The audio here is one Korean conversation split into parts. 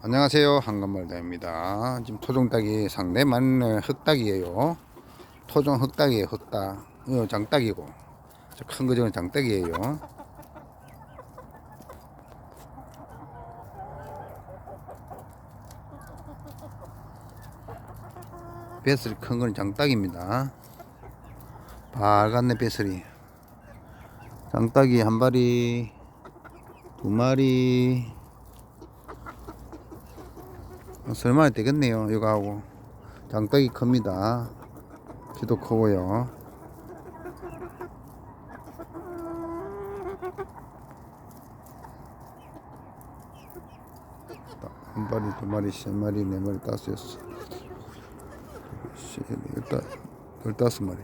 안녕하세요. 한간말다입니다. 지금 토종닭이 상당히 많은 흑닭이에요. 토종 흑닭이에요. 흑닭. 이거 장닭이고. 큰 거 저는 장닭이에요. 뱃슬이 큰 건 장닭입니다. 빨갛네 뱃슬이. 장닭이 한 마리 두 마리 설마 되겠네요 이거 하고. 장떡이 큽니다. 키도 크고요 한 마리 두 마리 세 마리 네 마리 다섯 여섯. 열다 열다섯 마리.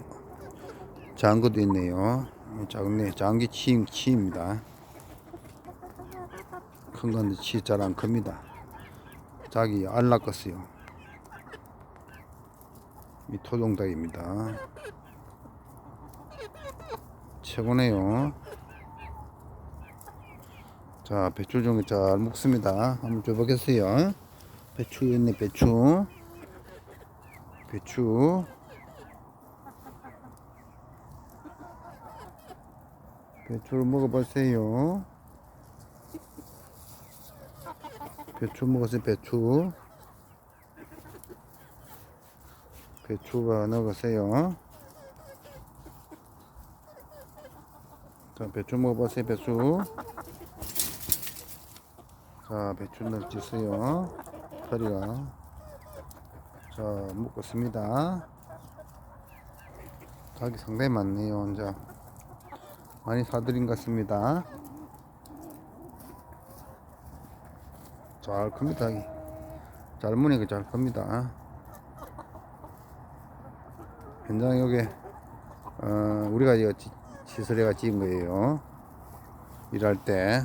것도 있네요. 작네. 치, 치입니다. 큰 건데 치 잘 안 큽니다 자기 알 낚았어요. 이 토종닭입니다. 최고네요. 자, 배추 종이 잘 먹습니다. 한번 줘보겠어요. 배추 있네, 배추. 배추. 배추를 먹어보세요. 배추 먹었어요 배추. 배추가 넣으세요. 자 배추 먹어보세요 배추. 자 배추 넣어주세요. 허리가. 자 먹겠습니다. 닭이 상당히 많네요 이제 많이 사드린 것 같습니다 잘 큽니다. 이. 잘 무니까 잘 큽니다. 현장 여기 어, 우리가 이거 지- 시설해가 찍은 거예요. 일할 때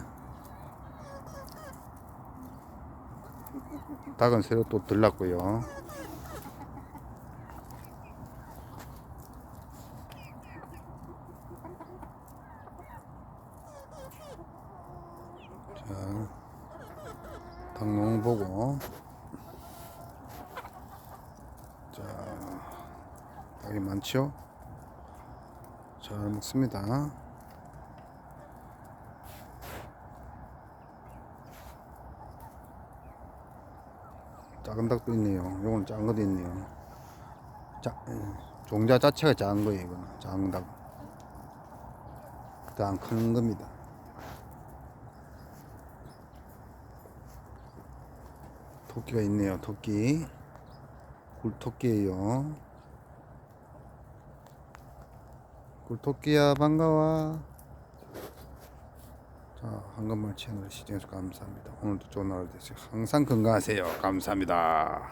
닭은 새로 또 들렀고요. 자. 닭농 보고. 자 닭이 많죠? 잘 먹습니다. 작은 닭도 있네요. 요거는 작은 것도 있네요. 자, 음, 종자 자체가 작은 거예요 이거는. 작은 닭그안 겁니다 토끼가 있네요. 토끼. 굴토끼예요. 굴토끼야 반가워. 자, 한건말 채널 시청해주셔서 감사합니다. 오늘도 좋은 하루 되세요. 항상 건강하세요. 감사합니다.